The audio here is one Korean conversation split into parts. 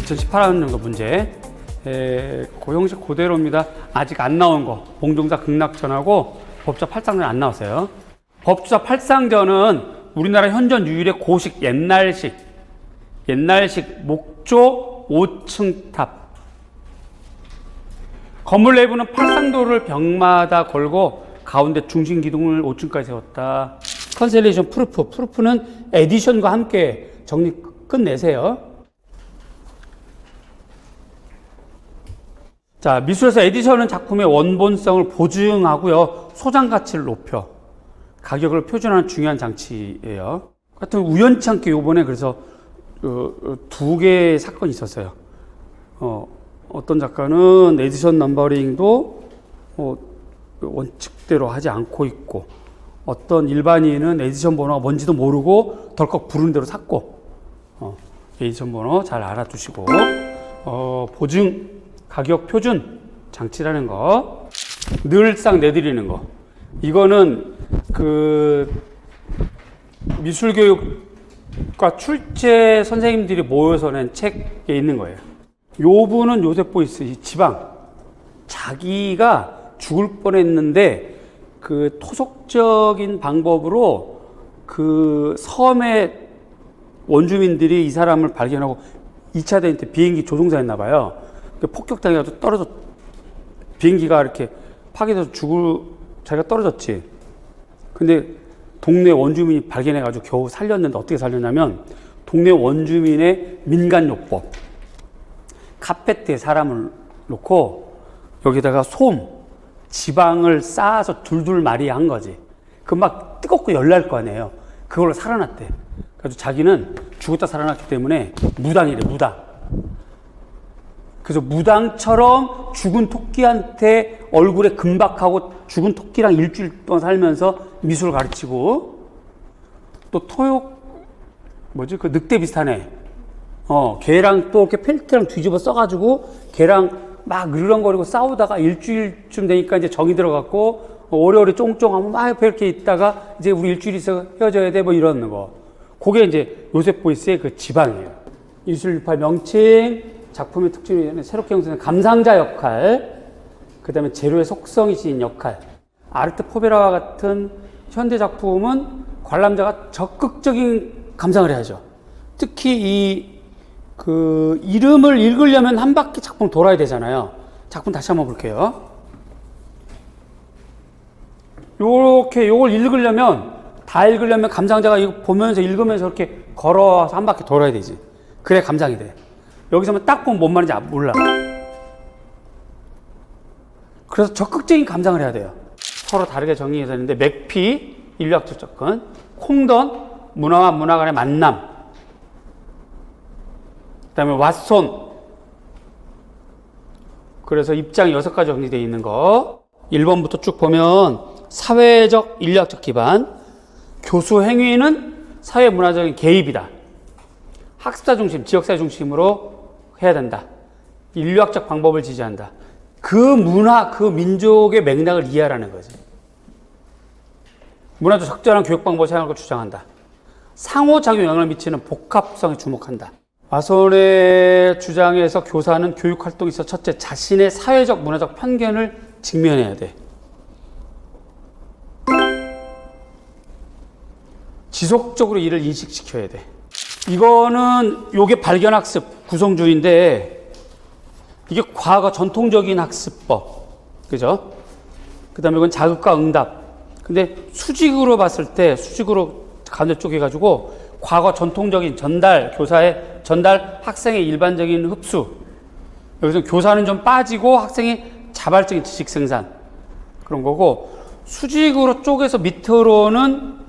2018년도 문제. 에, 그 형식 그대로입니다. 아직 안 나온 거. 봉종사 극락전하고 법자 팔상전 안 나왔어요. 법주사 팔상전은 우리나라 현존 유일의 고식 옛날식 옛날식 목조 5층 탑. 건물 내부는 팔상도를 벽마다 걸고 가운데 중심 기둥을 5층까지 세웠다. 컨셀레이션 프루프. 프루프는 에디션과 함께 정리 끝내세요. 자, 미술에서 에디션은 작품의 원본성을 보증하고요. 소장 가치를 높여 가격을 표준하는 중요한 장치예요. 하여튼 우연치 않게 요번에 그래서 어, 어, 두 개의 사건이 있었어요. 어, 어떤 작가는 에디션 넘버링도 어, 원칙대로 하지 않고 있고 어떤 일반인은 에디션 번호가 뭔지도 모르고 덜컥 부르는 대로 샀고 어, 에디션 번호 잘 알아두시고 어, 보증 가격 표준 장치라는 거 늘상 내드리는 거 이거는 그 미술교육과 출제 선생님들이 모여서 낸 책에 있는 거예요. 요 분은 요셉 보이스 이 지방 자기가 죽을 뻔했는데 그 토속적인 방법으로 그 섬의 원주민들이 이 사람을 발견하고 2차 대전 때 비행기 조종사였나 봐요. 그 폭격당해가지고 떨어져 비행기가 이렇게 파괴돼서 죽을 자기가 떨어졌지. 근데 동네 원주민이 발견해가지고 겨우 살렸는데 어떻게 살렸냐면 동네 원주민의 민간요법 카페트에 사람을 놓고 여기다가 솜, 지방을 쌓아서 둘둘 말이 한 거지. 그막 뜨겁고 열날 거 아니에요. 그걸로 살아났대. 그래서 자기는 죽었다 살아났기 때문에 무당이래, 무당. 그래서 무당처럼 죽은 토끼한테 얼굴에 금박하고 죽은 토끼랑 일주일 동안 살면서 미술을 가르치고 또 토욕 뭐지 그 늑대 비슷하네. 어 걔랑 또 이렇게 펠트랑 뒤집어 써가지고 걔랑 막 으르렁거리고 싸우다가 일주일쯤 되니까 이제 정이 들어갔고 오래오래 쫑쫑하면 막 옆에 이렇게 있다가 이제 우리 일주일 있어 헤어져야 돼 뭐 이런 거. 그게 이제 요셉 보이스의 그 지방이에요. 이술유팔 명칭, 작품의 특징이 새롭게 형성된 감상자 역할, 그 다음에 재료의 속성이 지닌 역할. 아르트 포베라와 같은 현대 작품은 관람자가 적극적인 감상을 해야죠. 특히 이 그 이름을 읽으려면 한 바퀴 작품 돌아야 되잖아요. 작품 다시 한번 볼게요. 요렇게 요걸 읽으려면 다 읽으려면 감상자가 이거 보면서 읽으면서 이렇게 걸어서 한 바퀴 돌아야 되지. 그래 감상이 돼. 여기서만 딱 보면 뭔 말인지 몰라. 그래서 적극적인 감상을 해야 돼요. 서로 다르게 정의해서 있는데 맥피 인류학적 접근, 콩던 문화와 문화 간의 만남, 그다음에 왓손. 그래서 입장 여섯 가지 정리되어 있는 거. 1번부터 쭉 보면 사회적 인류학적 기반, 교수 행위는 사회 문화적인 개입이다. 학습자 중심, 지역사회 중심으로 해야 된다. 인류학적 방법을 지지한다. 그 문화, 그 민족의 맥락을 이해하라는 거지. 문화적 적절한 교육 방법을 사용할 걸 주장한다. 상호작용 영향을 미치는 복합성에 주목한다. 마손의 주장에서 교사는 교육 활동에 있어 첫째 자신의 사회적 문화적 편견을 직면해야 돼. 지속적으로 이를 인식시켜야 돼. 이거는 요게 발견 학습 구성주의인데 이게 과거 전통적인 학습법. 그죠? 그 다음에 이건 자극과 응답. 근데 수직으로 봤을 때 수직으로 가운데 쪼개가지고 과거 전통적인 전달, 교사의 전달, 학생의 일반적인 흡수. 여기서 교사는 좀 빠지고 학생이 자발적인 지식 생산. 그런 거고 수직으로 쪼개서 밑으로는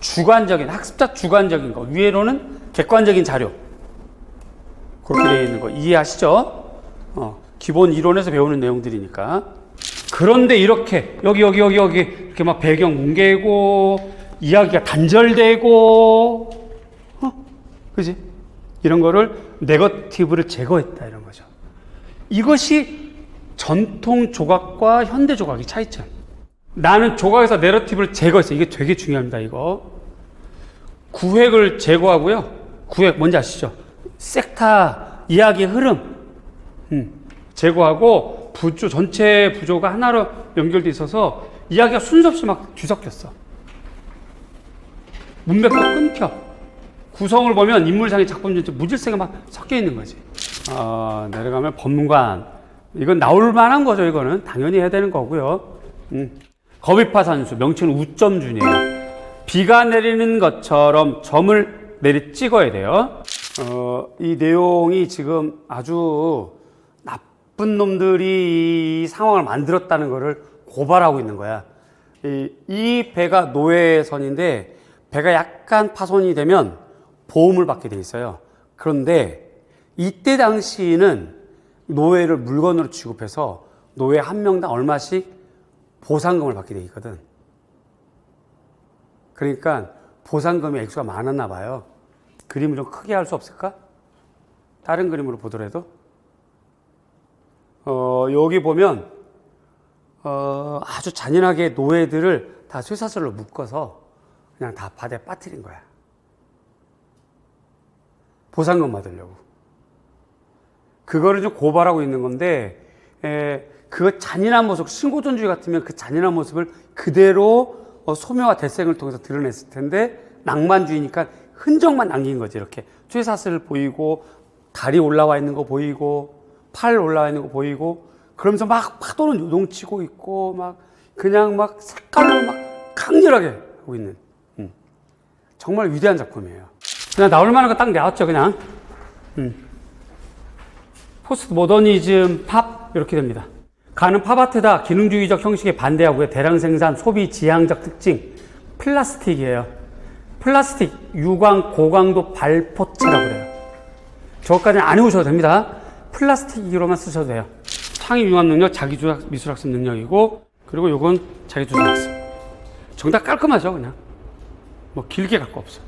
주관적인 학습자 주관적인 거 위에로는 객관적인 자료 되어 있는 거 이해하시죠? 어, 기본 이론에서 배우는 내용들이니까 그런데 이렇게 여기 여기 여기 여기 이렇게 막 배경 뭉개고 이야기가 단절되고 어? 그지? 이런 거를 네거티브를 제거했다 이런 거죠. 이것이 전통 조각과 현대 조각의 차이점. 나는 조각에서 내러티브를 제거했어. 이게 되게 중요합니다, 이거. 구획을 제거하고요. 구획 뭔지 아시죠? 섹타 이야기의 흐름 음, 제거하고 부조 전체 부조가 하나로 연결돼 있어서 이야기가 순서 없이 막 뒤섞였어. 문맥도 끊겨. 구성을 보면 인물상의 작품 전체 무질서가 막 섞여 있는 거지. 어, 내려가면 법문관. 이건 나올 만한 거죠, 이거는. 당연히 해야 되는 거고요. 음. 거비파 산수, 명칭은 우점준이에요. 비가 내리는 것처럼 점을 내리 찍어야 돼요. 어, 이 내용이 지금 아주 나쁜 놈들이 이 상황을 만들었다는 것을 고발하고 있는 거야. 이, 이 배가 노예선인데 배가 약간 파손이 되면 보험을 받게 돼 있어요. 그런데 이때 당시는 노예를 물건으로 취급해서 노예 한 명당 얼마씩 보상금을 받게 돼 있거든. 그러니까 보상금의 액수가 많았나 봐요. 그림을 좀 크게 할 수 없을까? 다른 그림으로 보더라도. 어, 여기 보면, 어, 아주 잔인하게 노예들을 다 쇠사슬로 묶어서 그냥 다 바다에 빠뜨린 거야. 보상금 받으려고. 그거를 좀 고발하고 있는 건데, 에, 그 잔인한 모습, 신고전주의 같으면 그 잔인한 모습을 그대로 어, 소묘와 대생을 통해서 드러냈을 텐데, 낭만주의니까 흔적만 남긴 거지, 이렇게. 쇠사슬 보이고, 다리 올라와 있는 거 보이고, 팔 올라와 있는 거 보이고, 그러면서 막 파도는 요동치고 있고, 막, 그냥 막 색깔로 막 강렬하게 하고 있는. 음. 정말 위대한 작품이에요. 그냥 나올 만한 거 딱 나왔죠, 그냥. 음. 포스트 모더니즘 팝 이렇게 됩니다. 가는 팝아트다 기능주의적 형식에 반대하고요. 대량 생산, 소비 지향적 특징. 플라스틱이에요. 플라스틱 유광 고강도 발포체라고 그래요. 저것까지는 안 해오셔도 됩니다. 플라스틱으로만 쓰셔도 돼요. 창의 융합 능력, 자기주작 미술학습 능력이고 그리고 요건 자기주작 학습. 정답 깔끔하죠, 그냥. 뭐 길게 갈거 없어.